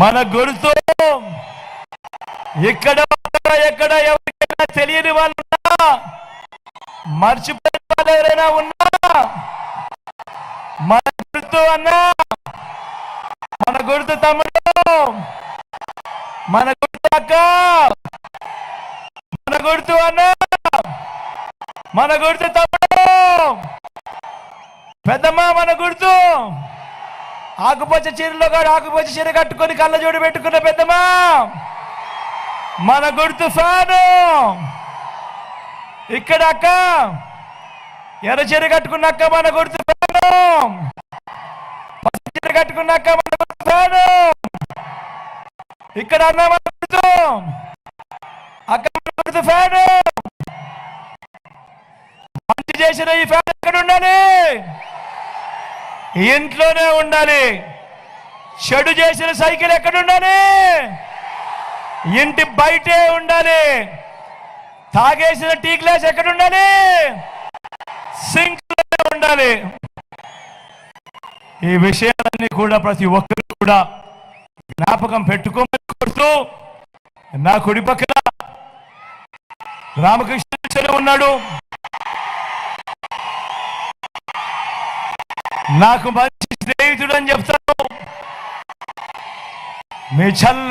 మన గుర్తు ఇక్కడ ఎక్కడ ఎవరికైనా తెలియని వాళ్ళు మర్చిపోయిన వాళ్ళు ఎవరైనా ఉన్నా మన గుర్తు అన్నా మన గుర్తు తమ్ముడు మన గుర్తు అక్క మన గుర్తు అన్నా మన గుర్తు తమ్ముడు పెద్దమ్మ మన గుర్తు. ఆకుపచ్చ చీరలో కాదు ఆకుపచ్చ చీర కట్టుకొని కళ్ళజోడు పెట్టుకున్న పెద్దమా మన గుర్తు ఫ్యాను. ఇక్కడ అక్క. ఎర్ర చీర కట్టుకున్న అక్క మన గుర్తు ఫ్యాను. పచ్చ చీర కట్టుకున్న అక్క మన గుర్తు ఫ్యాను. ఇక్కడ అన్న మన గుర్తు. అక్క మన గుర్తు ఫ్యాను. మంచి చేసిన ఈ ఫ్యాన్ ఎక్కడ ఉండాలి? ఇంట్లోనే ఉండాలి. చెడు చేసిన సైకిల్ ఎక్కడ ఉండాలి ఇంటి బయటే ఉండాలి. తాగేసిన టీ గ్లాస్ ఎక్కడ ఉండాలి సింక్ ఉండాలి. ఈ విషయాలన్నీ కూడా ప్రతి ఒక్కరు కూడా జ్ఞాపకం పెట్టుకోమని కోరుతూ నా కుడి పక్కన రామకృష్ణ ఉన్నాడు. నాకు మంచి స్నేహితుడు అని చెప్తాను. మీ చల్ల